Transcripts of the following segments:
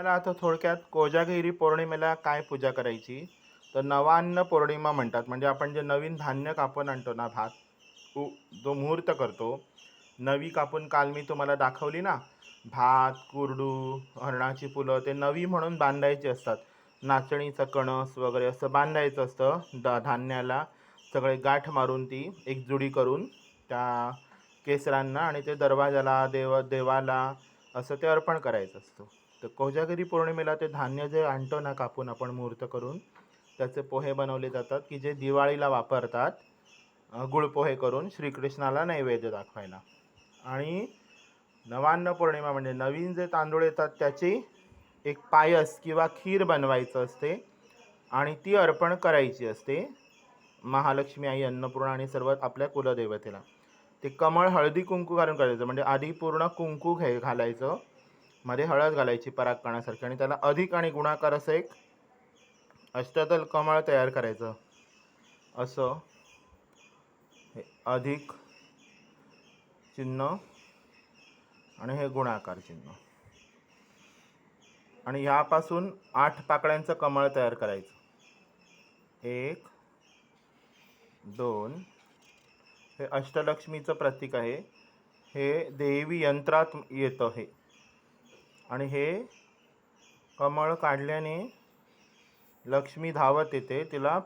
मला आता थोडक्यात कोजागिरी पौर्णिमेला काय पूजा करायची? तर नवान्न पौर्णिमा म्हणतात. म्हणजे आपण जे नवीन धान्य कापून आणतो ना भात उ जो मुहूर्त करतो. नवी कापून काल मी तुम्हाला दाखवली ना? भात कुरडू हरणाची फुलं ते नवी म्हणून बांधायची असतात. नाचणीचं कणस वगैरे असं बांधायचं असतं. दा धान्याला सगळे गाठ मारून ती एक जुडी करून त्या केसरांना आणि ते दरवाजाला देव देवाला असं ते अर्पण करायचं असतं. तर कोजागिरी पौर्णिमेला ते धान्य जे आणतो ना कापून आपण मुहूर्त करून त्याचे पोहे बनवले जातात की जे दिवाळीला वापरतात गुळपोहे करून श्रीकृष्णाला नैवेद्य दाखवायला. आणि नवान्न पौर्णिमा म्हणजे नवीन जे तांदूळ येतात त्याची एक पायस किंवा खीर बनवायचं असते आणि ती अर्पण करायची असते महालक्ष्मी आई अन्नपूर्णा आणि सर्व आपल्या कुलदेवतेला. ते कमळ हळदी कुंकू घालून करायचं म्हणजे आधी पूर्ण कुंकू घे घालायचं. मध्ये हळद घालायची परागकणासारखी आणि त्याला अधिक आणि गुणाकार असं एक अष्टदल कमळ तयार करायचं. असं हे अधिक चिन्ह आणि हे गुणाकार चिन्ह. आणि ह्यापासून आठ पाकळ्यांचं कमळ तयार करायचं. एक दोन हे अष्टलक्ष्मीचं प्रतीक आहे. हे देवी यंत्रात येतं हे. आणि हे कमळ काढल्याने लक्ष्मी धावत येते. तिला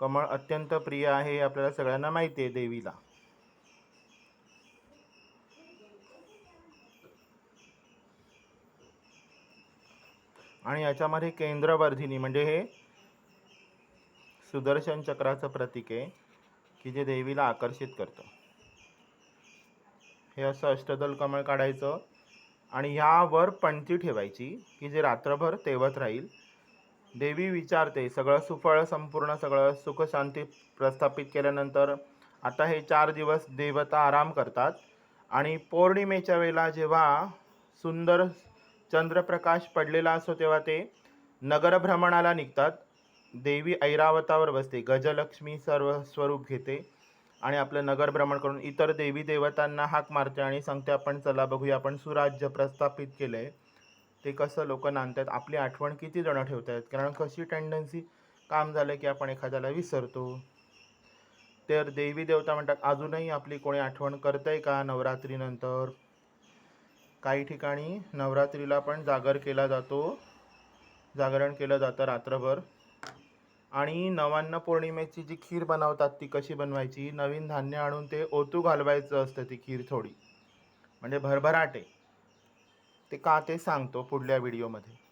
कमळ अत्यंत प्रिय आहे हे आपल्याला सगळ्यांना माहिती आहे देवीला. आणि याच्यामध्ये केंद्रवर्धिनी म्हणजे हे सुदर्शन चक्राचं प्रतीक आहे की जे देवीला आकर्षित करतं. हे असं अष्टदल कमळ काढायचं. आणि ह्यावर पणती ठेवायची की जे रात्रभर तेवत राहील. देवी विचारते सगळं सुफळ संपूर्ण सगळं सुखशांती प्रस्थापित केल्यानंतर आता हे चार दिवस देवता आराम करतात. आणि पौर्णिमेच्या वेळेला जेव्हा सुंदर चंद्रप्रकाश पडलेला असतो तेव्हा ते नगरभ्रमणाला निघतात. देवी ऐरावतावर बसते गजलक्ष्मी सर्व स्वरूप घेते. आणि आपलं नगरभ्रमण करून इतर देवी देवतांना हाक मारते आणि सांगते आपण चला बघूया आपण सुराज्य प्रस्थापित केलं आहे ते कसं लोक नांदतात आपली आठवण किती जणं ठेवत आहेत कारण कशी टेंडन्सी काम झालं की आपण एखाद्याला विसरतो. तर देवी देवता म्हणतात अजूनही आपली कोणी आठवण करतंय का नवरात्रीनंतर? काही ठिकाणी नवरात्रीला पण जागर केला जातो जागरण केलं जातं रात्रभर. आणि नवान्न पौर्णिमेची जी खीर बनवतात ती कशी बनवायची? नवीन धान्य आणून ते ओतू घालवायचं असतं ती खीर थोडी. म्हणजे भरभराटे. ते का ते सांगतो पुढल्या व्हिडिओमध्ये.